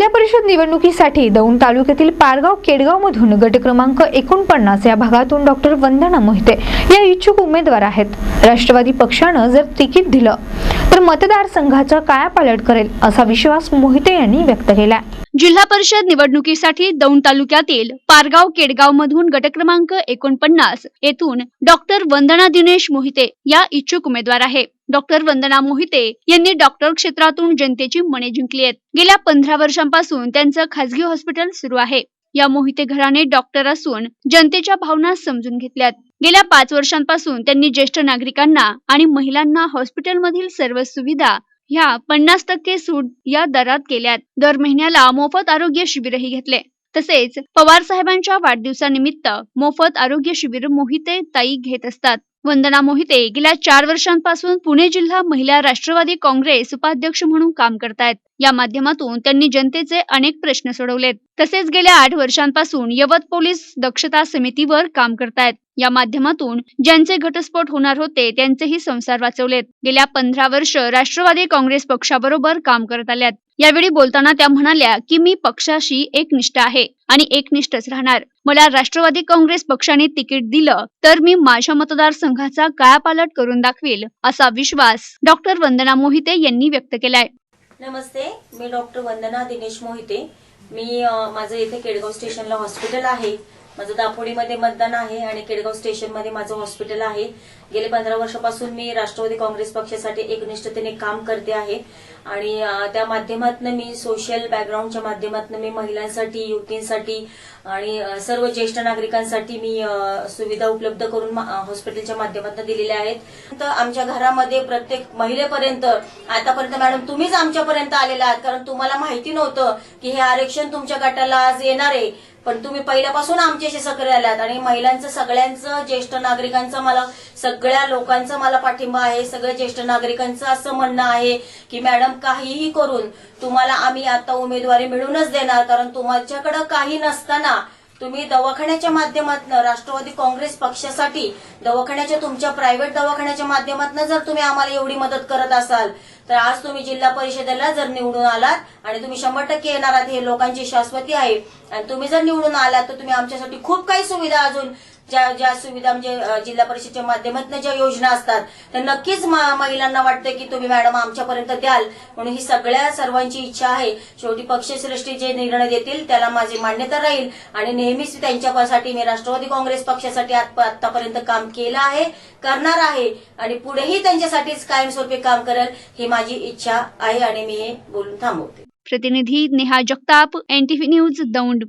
जिल्हा परिषद निवडणुकीसाठी दौंड तालुक्यातील पारगाव केडगाव मधून गट क्रमांक एकोणपन्नास या भागातून डॉक्टर वंदना मोहिते या इच्छुक उमेदवार आहेत. राष्ट्रवादी पक्षानं जर तिकीट दिलं तर मतदारसंघाचा कायापालट करेल असा विश्वास मोहिते यांनी व्यक्त केला जिल्हा परिषद निवडणुकीसाठी दौंड तालुक्यातील पारगाव केडगाव मधून गट क्रमांक एकोणपन्नास येथून डॉक्टर वंदना दिनेश मोहिते या इच्छुक उमेदवार आहे. डॉक्टर वंदना मोहिते यांनी डॉक्टर क्षेत्रातून जनतेची मने जिंकली आहेत. गेल्या पंधरा वर्षांपासून त्यांचं खासगी हॉस्पिटल सुरू आहे. या मोहिते घराणे डॉक्टर असून जनतेच्या भावना समजून घेतल्यात. गेल्या पाच वर्षांपासून त्यांनी ज्येष्ठ नागरिकांना आणि महिलांना हॉस्पिटलमधील सर्व सुविधा ह्या पन्नास टक्के सूट या दरात केल्यात. दर महिन्याला मोफत आरोग्य शिबिरही घेतले. तसेच पवार साहेबांच्या वाढदिवसानिमित्त मोफत आरोग्य शिबिर मोहिते ताई घेत असतात. वंदना मोहिते. गेल्या चार वर्षांपासून पुणे जिल्हा महिला राष्ट्रवादी काँग्रेस उपाध्यक्ष म्हणून काम करतायत. या माध्यमातून त्यांनी जनतेचे अनेक प्रश्न सोडवलेत. तसेच गेल्या आठ वर्षांपासून यवत पोलीस दक्षता समितीवर काम करतायत. या माध्यमातून ज्यांचे घटस्फोट होणार होते त्यांचेही संसार वाचवलेत. गेल्या पंधरा वर्ष राष्ट्रवादी काँग्रेस पक्षाबरोबर काम करत आल्यात. यावेळी बोलताना त्या म्हणाल्या की मी पक्षाशी एकनिष्ठ आहे. आणि एकनिष्ठच राहणार. मला राष्ट्रवादी काँग्रेस पक्षाने तिकीट दिलं तर मी माझ्या मतदारसंघाचा कायापालट करून दाखवेल असा विश्वास डॉक्टर वंदना मोहिते यांनी व्यक्त केलाय. नमस्ते मी डॉक्टर वंदना दिनेश मोहिते. मी माझं इथे केडगाव स्टेशनला हॉस्पिटल आहे. माझं दापोडीमध्ये मतदान आहे आणि केडगाव स्टेशनमध्ये माझं हॉस्पिटल आहे. गेले पंधरा वर्षापासून मी राष्ट्रवादी काँग्रेस पक्षासाठी एकनिष्ठतेने काम करते आहे. आणि त्या माध्यमातून मी सोशल बॅकग्राऊंडच्या माध्यमातून मी महिलांसाठी युवतींसाठी आणि सर्व ज्येष्ठ नागरिकांसाठी मी सुविधा उपलब्ध करून हॉस्पिटलच्या माध्यमातून दिलेल्या आहेत. तर आमच्या घरामध्ये प्रत्येक महिलेपर्यंत आतापर्यंत मॅडम तुम्हीच आमच्यापर्यंत आलेला आहात. कारण तुम्हाला माहिती नव्हतं की हे आरक्षण तुमच्या गटाला आज येणार आहे. पण तुम्ही पहिल्यापासून आमच्याशी सक्रिय आलात आणि महिलांचं सगळ्यांचं ज्येष्ठ नागरिकांचं मला सगळ्या लोकांचा मला पाठिंबा आहे सगळ्या ज्येष्ठ नागरिकांचं असं म्हणणं आहे की मॅडम काहीही करून तुम्हाला आम्ही आता उमेदवारी मिळूनच देणार कारण तुमच्याकडं काही नसताना तुम्ही दवाखान्याच्या माध्यमातून राष्ट्रवादी काँग्रेस पक्षासाठी दवाखान्याच्या तुमच्या प्रायव्हेट दवाखान्याच्या माध्यमातून जर तुम्ही आम्हाला एवढी मदत करत असाल तर आज तुम्ही जिल्हा परिषदेला जर निवडून आलात आणि तुम्ही शंभर टक्के येणार आहात हे लोकांची शाश्वती आहे. आणि तुम्ही जर निवडून आलात तर तुम्ही आमच्यासाठी खूप काही सुविधा अजून ज्या ज्या सुविधा म्हणजे जिल्हा परिषदेच्या माध्यमातून ज्या योजना असतात तर नक्कीच महिलांना वाटतं की तुम्ही मॅडम आमच्यापर्यंत द्याल. म्हणून ही सगळ्या सर्वांची इच्छा आहे. शेवटी पक्षश्रेष्ठी जे निर्णय देतील त्याला माझी मान्यता राहील. आणि नेहमीच त्यांच्यासाठी मी राष्ट्रवादी काँग्रेस पक्षासाठी आतापर्यंत काम केलं आहे करणार आहे. आणि पुढेही त्यांच्यासाठीच कायमस्वरूपी काम करेल ही माझी इच्छा आहे आणि मी हे बोलून थांबवते. प्रतिनिधी नेहा जगताप एनटीव्ही न्यूज दौंड.